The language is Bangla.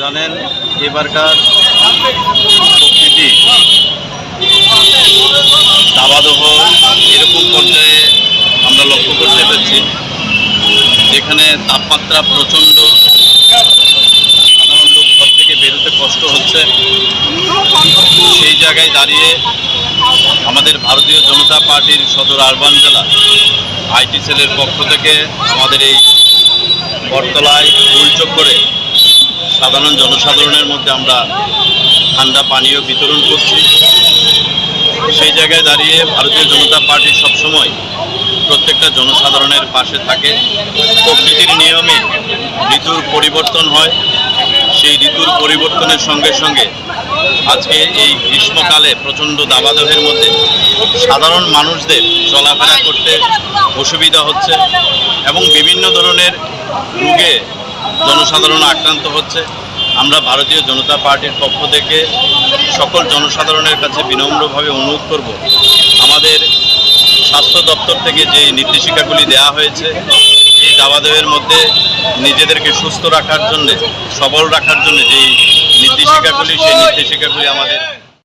জানেন, এবারকার প্রকৃতি দাবাদহ এরকম পর্যায়ে আমরা লক্ষ্য করতে পেরেছি যেখানে তাপমাত্রা প্রচণ্ড, সাধারণ লোক ঘর থেকে বেরোতে কষ্ট হচ্ছে। সেই জায়গায় দাঁড়িয়ে আমাদের ভারতীয় জনতা পার্টির সদর আরবান জেলা আইটি সেলের পক্ষ থেকে আমাদের এই বটতলায় উল্চক করে সাধারণ জনসাধারণের মধ্যে আমরা ঠান্ডা পানীয় বিতরণ করছি। সেই জায়গায় দাঁড়িয়ে ভারতীয় জনতা পার্টি সবসময় প্রত্যেকটা জনসাধারণের পাশে থাকে। প্রকৃতির নিয়মে ঋতুর পরিবর্তন হয়। সেই ঋতুর পরিবর্তনের সঙ্গে সঙ্গে আজকে এই গ্রীষ্মকালে প্রচণ্ড দাবাদহের মধ্যে সাধারণ মানুষদের চলাফেরা করতে অসুবিধা হচ্ছে এবং বিভিন্ন ধরনের রোগে জনসাধারণ আক্রান্ত হচ্ছে। আমরা ভারতীয় জনতা পার্টির পক্ষ থেকে সকল জনসাধারণের কাছে বিনম্রভাবে অনুরোধ করব। আমাদের স্বাস্থ্য দপ্তর থেকে যে নির্দেশিকাগুলি দেওয়া হয়েছে, এই দাবাদেবের মধ্যে নিজেদেরকে সুস্থ রাখার জন্যে, সবল রাখার জন্য যেই নির্দেশিকাগুলি সেই নির্দেশিকাগুলি আমাদের